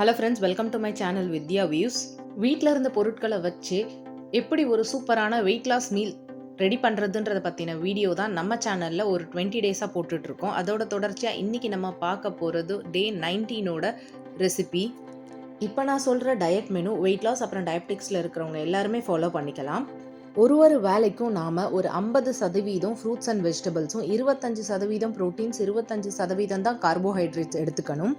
Hello friends welcome to my channel Vidya views வீட்டில் இருந்த பொருட்களை வச்சு எப்படி ஒரு சூப்பரான வெயிட் லாஸ் மீல் ரெடி பண்ணுறதுன்றதை பற்றின வீடியோ தான் நம்ம சேனலில் ஒரு டுவெண்ட்டி டேஸாக போட்டுட்ருக்கோம். அதோட தொடர்ச்சியாக இன்றைக்கி நம்ம பார்க்க போகிறது டே நைன்டீனோட ரெசிபி இப்போ நான் சொல்கிற டயட் மெனு வெயிட் லாஸ் அப்புறம் டயபெட்டிக்ஸில் இருக்கிறவங்க எல்லாருமே ஃபாலோ பண்ணிக்கலாம். ஒரு ஒரு வேலைக்கும் நாம் ஒரு ஐம்பது சதவீதம் ஃப்ரூட்ஸ் அண்ட் வெஜிடபிள்ஸும் இருபத்தஞ்சு சதவீதம் ப்ரோட்டீன்ஸ் இருபத்தஞ்சு சதவீதம் தான் கார்போஹைட்ரேட்ஸ் எடுத்துக்கணும்.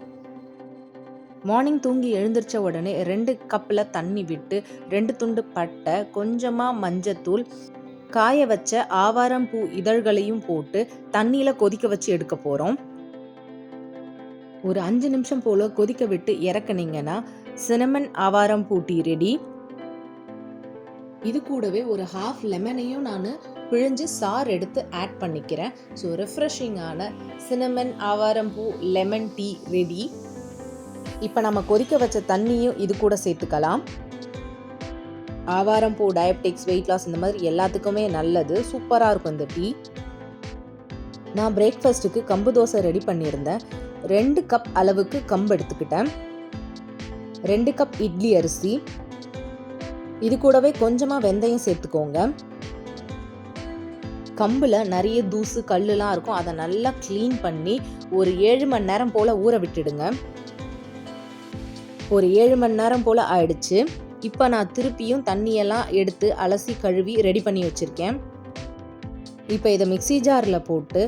மார்னிங் தூங்கி எழுந்திரிச்ச உடனே ரெண்டு கப்பில் தண்ணி விட்டு ரெண்டு துண்டு பட்டை கொஞ்சமாக மஞ்சத்தூள் காய வச்ச ஆவாரம் பூ இதழ்களையும் போட்டு தண்ணியில் கொதிக்க வச்சு எடுக்க போகிறோம் ஒரு அஞ்சு நிமிஷம் போல் கொதிக்க விட்டு இறக்குனீங்கன்னா சினமன் ஆவாரம் பூட்டி டீ ரெடி. இது கூடவே ஒரு ஹாஃப் லெமனையும் நான் பிழிஞ்சு சார் எடுத்து ஆட் பண்ணிக்கிறேன். ஸோ ரெஃப்ரெஷிங்கான சினமன் ஆவாரம் பூ லெமன் டீ ரெடி. இப்போ நம்ம கொதிக்க வச்ச தண்ணியும் இது கூட சேர்த்துக்கலாம். ஆவாரம் பூ டயபெட்டிக்ஸ் வெயிட் லாஸ் இந்த மாதிரி எல்லாத்துக்குமே நல்லது. சூப்பராக இருக்கும் இந்த டீ. நான் பிரேக்ஃபாஸ்ட்டுக்கு கம்பு தோசை ரெடி பண்ணியிருந்தேன். ரெண்டு கப் அளவுக்கு கம்பு எடுத்துக்கிட்டேன். ரெண்டு கப் இட்லி அரிசி. இது கூடவே கொஞ்சமாக வெந்தயம் சேர்த்துக்கோங்க. கம்பில் நிறைய தூசு கல்லுலாம் இருக்கும். அதை நல்லா க்ளீன் பண்ணி ஒரு ஏழு மணி நேரம் போல் ஊற விட்டுடுங்க. ஒரு ஏழு மணி நேரம் போல் ஆயிடுச்சு. இப்போ நான் திருப்பியும் தண்ணியெல்லாம் எடுத்து அலசி கழுவி ரெடி பண்ணி வச்சுருக்கேன். இப்போ இதை மிக்சி ஜாரில் போட்டு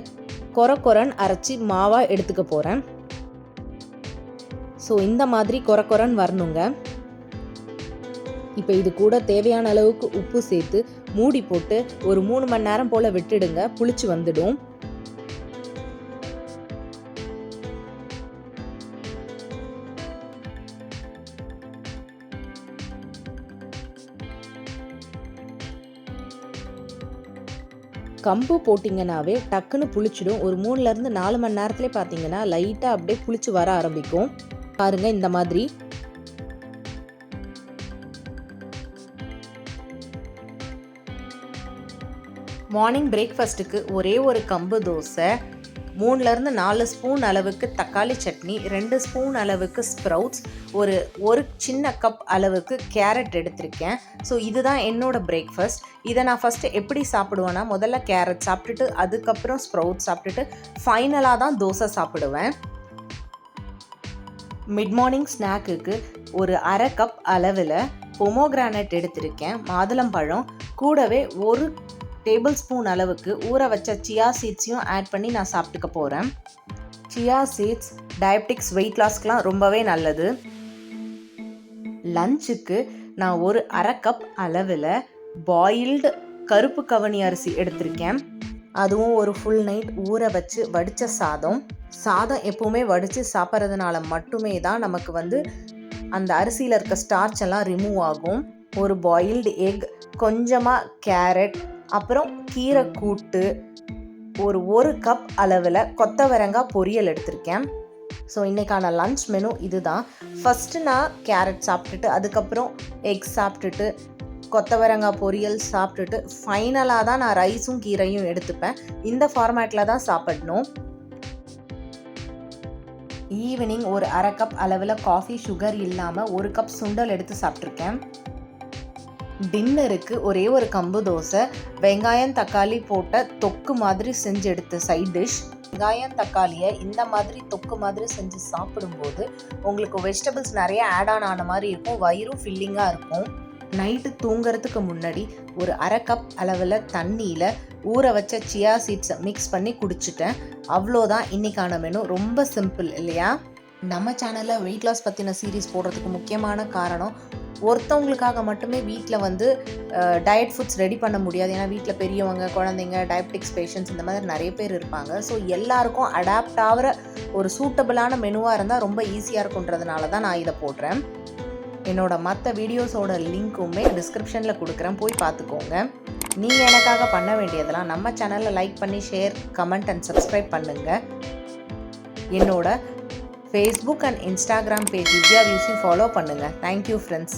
கொர கொரன் அரைச்சி மாவாக எடுத்துக்க போகிறேன் ஸோ இந்த மாதிரி கொர கொரன் வரணுங்க. இப்போ இது கூட தேவையான அளவுக்கு உப்பு சேர்த்து மூடி போட்டு ஒரு மூணு மணி நேரம் போல் விட்டுடுங்க. புளிச்சு வந்துடும். கம்பு போட்டிங்கனாவே டக்குன்னு புளிச்சிடும். ஒரு மூணுலேருந்து நாலு மணி நேரத்துலேயே பார்த்தீங்கன்னா லைட்டாக அப்படியே புளிச்சு வர ஆரம்பிக்கும். பாருங்கள் இந்த மாதிரி. மார்னிங் பிரேக்ஃபாஸ்ட்டுக்கு ஒரே ஒரு கம்பு தோசை. மூணுலேருந்து நாலு ஸ்பூன் அளவுக்கு தக்காளி சட்னி ரெண்டு ஸ்பூன் அளவுக்கு ஸ்ப்ரவுட்ஸ் ஒரு ஒரு சின்ன கப் அளவுக்கு கேரட் எடுத்திருக்கேன். ஸோ இதுதான் என்னோடய பிரேக்ஃபாஸ்ட் இதை நான் ஃபஸ்ட்டு எப்படி சாப்பிடுவேன்னா முதல்ல கேரட் சாப்பிட்டுட்டு அதுக்கப்புறம் ஸ்ப்ரவுட் சாப்பிட்டுட்டு ஃபைனலாக தான் தோசை சாப்பிடுவேன். மிட் மார்னிங் ஸ்நாக்குக்கு ஒரு அரை கப் அளவில் பொமோகிரானட் எடுத்திருக்கேன் மாதுளம்பழம் கூடவே ஒரு டேபிள் ஸ்பூன் அளவுக்கு ஊற வச்ச சியா சீட்ஸையும் ஆட் பண்ணி நான் சாப்பிட்டுக்க போகிறேன் சியா சீட்ஸ் டயபெட்டிக்ஸ் வெயிட் லாஸ்க்கெலாம் ரொம்பவே நல்லது. லஞ்சுக்கு நான் ஒரு அரை கப் அளவில் பாயில்டு கருப்பு கவனி அரிசி எடுத்திருக்கேன். அதுவும் ஒரு ஃபுல் நைட் ஊற வச்சு வடித்த சாதம். சாதம் எப்போவுமே வடித்து சாப்பிட்றதுனால மட்டுமே தான் நமக்கு வந்து அந்த அரிசியில் இருக்க ஸ்டார்ச் எல்லாம் ரிமூவ் ஆகும். ஒரு பாயில்டு எக் கொஞ்சமாக கேரட் அப்புறம் கீரை கூட்டு ஒரு ஒரு கப் அளவில் கொத்தவரங்காய் பொரியல் எடுத்திருக்கேன். ஸோ இன்றைக்கான லன்ச் மெனு இதுதான். ஃபஸ்ட்டு நான் கேரட் சாப்பிட்டுட்டு அதுக்கப்புறம் எக் சாப்பிட்டுட்டு கொத்தவரங்காய் பொரியல் சாப்பிட்டுட்டு ஃபைனலாக தான் நான் ரைஸும் கீரையும் எடுத்துப்பேன். இந்த ஃபார்மேட்டில் தான் சாப்பிடணும். ஈவினிங் ஒரு அரை கப் அளவில் காஃபி சுகர் இல்லாமல் ஒரு கப் சுண்டல் எடுத்து சாப்பிட்ருக்கேன் டின்னருக்கு ஒரே ஒரு கம்பு தோசை வெங்காயம் தக்காளி போட்ட தொக்கு மாதிரி செஞ்சு எடுத்த சைட் டிஷ் வெங்காயம் தக்காளியை இந்த மாதிரி தொக்கு மாதிரி செஞ்சு சாப்பிடும்போது உங்களுக்கு வெஜிடபிள்ஸ் நிறைய ஆட் ஆன் ஆன மாதிரி இருக்கும். வயிறும் ஃபில்லிங்காக இருக்கும். நைட்டு தூங்குறதுக்கு முன்னாடி ஒரு அரை கப் அளவில் தண்ணியில் ஊற வச்ச சியா சீட்ஸை மிக்ஸ் பண்ணி குடிச்சிட்டேன். அவ்வளோதான். இன்றைக்கான மெனு ரொம்ப சிம்பிள் இல்லையா? நம்ம சேனலில் வெயிட் லாஸ் பற்றின சீரீஸ் போடுறதுக்கு முக்கியமான காரணம் ஒருத்தவங்களுக்காக மட்டுமே வீட்டில் வந்து டயட் ஃபுட்ஸ் ரெடி பண்ண முடியாது. ஏன்னா வீட்டில் பெரியவங்க குழந்தைங்க டயபெட்டிக்ஸ் பேஷண்ட்ஸ் இந்த மாதிரி நிறைய பேர் இருப்பாங்க. ஸோ எல்லாருக்கும் அடாப்ட் ஆகிற ஒரு சூட்டபிளான மெனுவாக இருந்தால் ரொம்ப ஈஸியாக இருக்குன்றதுனால தான் நான் இதை போடுறேன். என்னோட மற்ற வீடியோஸோட லிங்க்குமே டிஸ்கிரிப்ஷனில் கொடுக்குறேன். போய் பார்த்துக்கோங்க. நீங்கள் எனக்காக பண்ண வேண்டியதெல்லாம் நம்ம சேனலில் லைக் பண்ணி ஷேர் கமெண்ட் அண்ட் சப்ஸ்கிரைப் பண்ணுங்கள் என்னோட Facebook and Instagram page Vidya வியூஸையும் follow பண்ணுங்கள் தேங்க்யூ ஃப்ரெண்ட்ஸ்